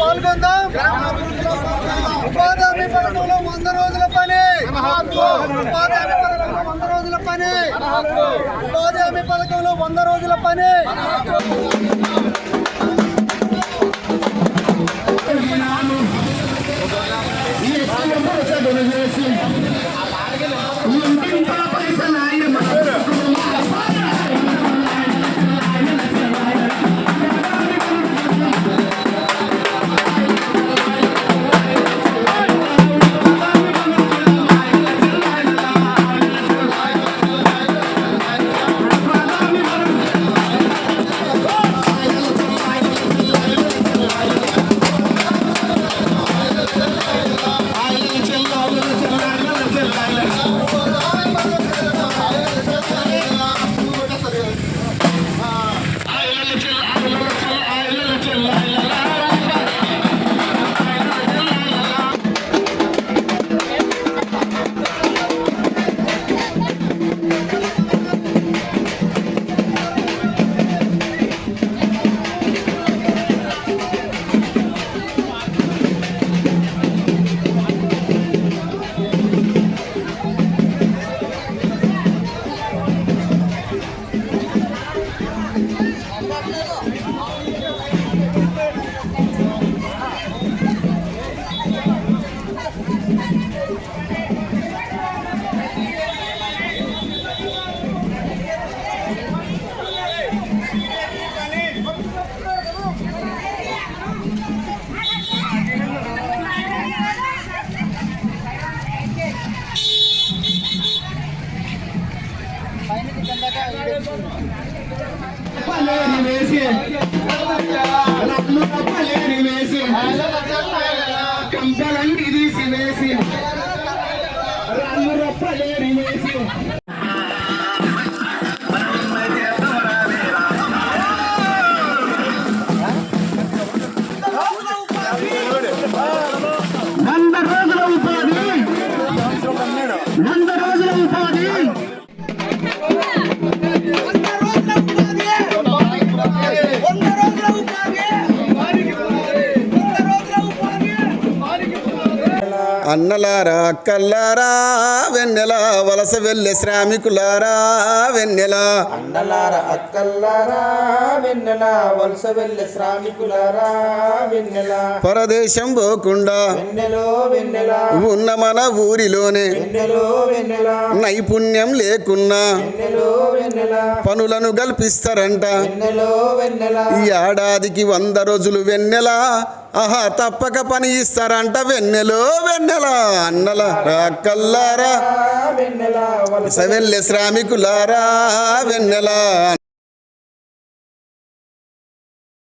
పాల్గొందాం. ఉపాధి హామీ పథకంలో వంద రోజుల పని. ఉపాధి హామీ పథకంలో వంద రోజుల పని. ఉపాధి హామీ పథకంలో వంద రోజుల పని. పలేని వేసి నన్ను పలేని వేసి కంపలన్నీ తీసి వేసి అన్నలారా అక్కల్లారా వెన్నెల వలస వెళ్ళే శ్రామికులారా వెన్నెల. అన్నలార అక్కల్లారా వెన్నెల వలస వెళ్ళే శ్రామికులారా వెన్నెల. పరదేశం పోకుండా వెన్నెలో వెన్నెల. ఉన్న మన ఊరిలోనే వెన్నెలో వెన్నెల. నైపుణ్యం లేకున్నా వెన్నెలో వెన్నెల. పనులను కల్పిస్తారంట వెన్నెలో వెన్నెల. ఈ ఏడాదికి వంద రోజులు వెన్నెల. ఆహా తప్పక పని ఇస్తారంట వెన్నెలో వెన్నెల అన్నల అక్కల్లారా వెన్నెల శ్రామికులారా వెన్నెల.